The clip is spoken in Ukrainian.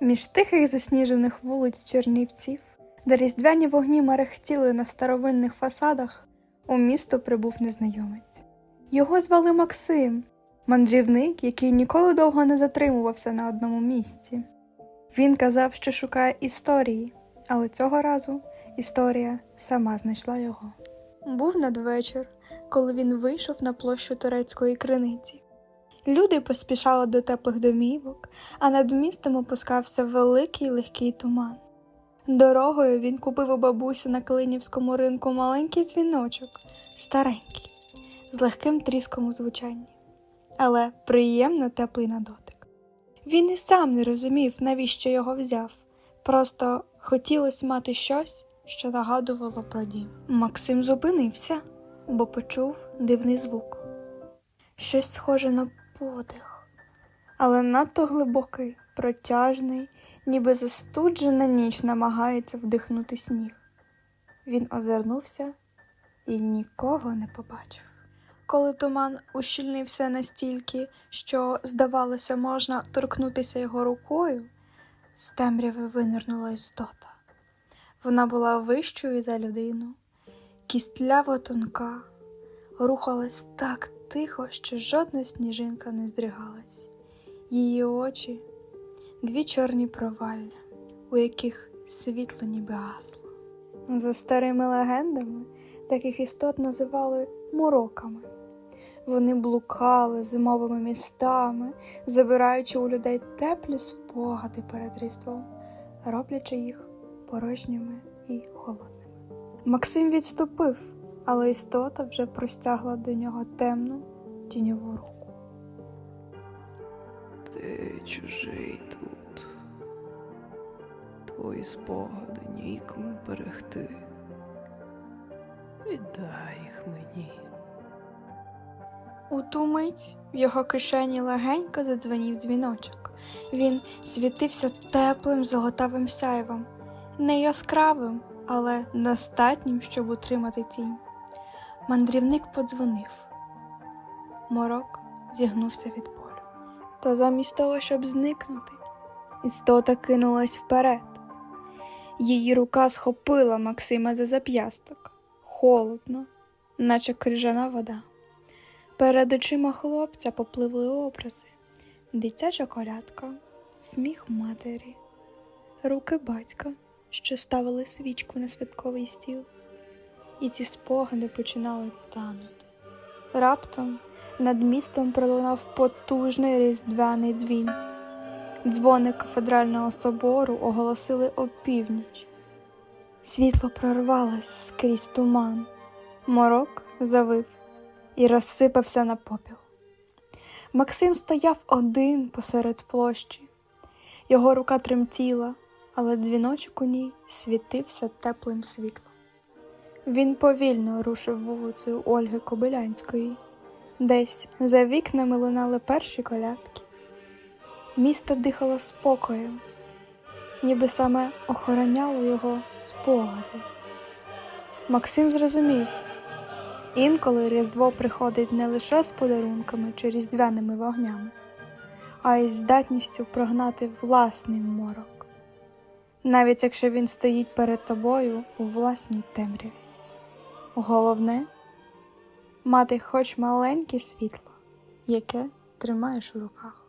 Між тихих засніжених вулиць Чернівців, де різдвяні вогні мерехтіли на старовинних фасадах, у місто прибув незнайомець. Його звали Максим, мандрівник, який ніколи довго не затримувався на одному місці. Він казав, що шукає історії, але цього разу історія сама знайшла його. Був надвечір, коли він вийшов на площу турецької криниці. Люди поспішали до теплих домівок, а над містом опускався великий легкий туман. Дорогою він купив у бабусі на Клинівському ринку маленький дзвіночок, старенький, з легким тріском у звучанні, але приємно теплий на дотик. Він і сам не розумів, навіщо його взяв, просто хотілося мати щось, що нагадувало про дім. Максим зупинився, бо почув дивний звук. Щось схоже на подих, але надто глибокий, протяжний, ніби застуджена ніч намагається вдихнути сніг. Він озирнувся і нікого не побачив. Коли туман ущільнився настільки, що, здавалося, можна торкнутися його рукою, з темряви винирнула істота. Вона була вищою за людину, кістляво тонка, рухалась так тихо, що жодна сніжинка не здригалась. Її очі дві чорні провалля, у яких світло ніби гасло. За старими легендами таких істот називали муроками. Вони блукали зимовими містами, забираючи у людей теплі спогади перед Різдвом, роблячи їх порожніми і холодними. Максим відступив, але істота вже простягла до нього темну тіньову руку. Ти чужий тут. Твої спогади нікому берегти. Віддай їх мені. У ту мить в його кишені легенько задзвенів дзвіночок. Він світився теплим золотавим сяйвом, не яскравим, але достатнім, щоб утримати тінь. Мандрівник подзвонив. Морок зігнувся від болю. Та замість того, щоб зникнути, істота кинулась вперед. Її рука схопила Максима за зап'ясток, холодно, наче крижана вода. Перед очима хлопця попливли образи, дитяча колядка, сміх матері, руки батька, що ставили свічку на святковий стіл, і ці спогади починали танути. Раптом над містом пролунав потужний різдвяний дзвін. Дзвони кафедрального собору оголосили опівніч. Світло прорвалось скрізь туман, морок завив і розсипався на попіл. Максим стояв один посеред площі. Його рука тремтіла, але дзвіночок у ній світився теплим світлом. Він повільно рушив вулицею Ольги Кобилянської. Десь за вікнами лунали перші колядки. Місто дихало спокоєм, ніби саме охороняло його спогади. Максим зрозумів, інколи Різдво приходить не лише з подарунками чи різдвяними вогнями, а й здатністю прогнати власний морок, навіть якщо він стоїть перед тобою у власній темряві. Головне мати хоч маленьке світло, яке тримаєш у руках.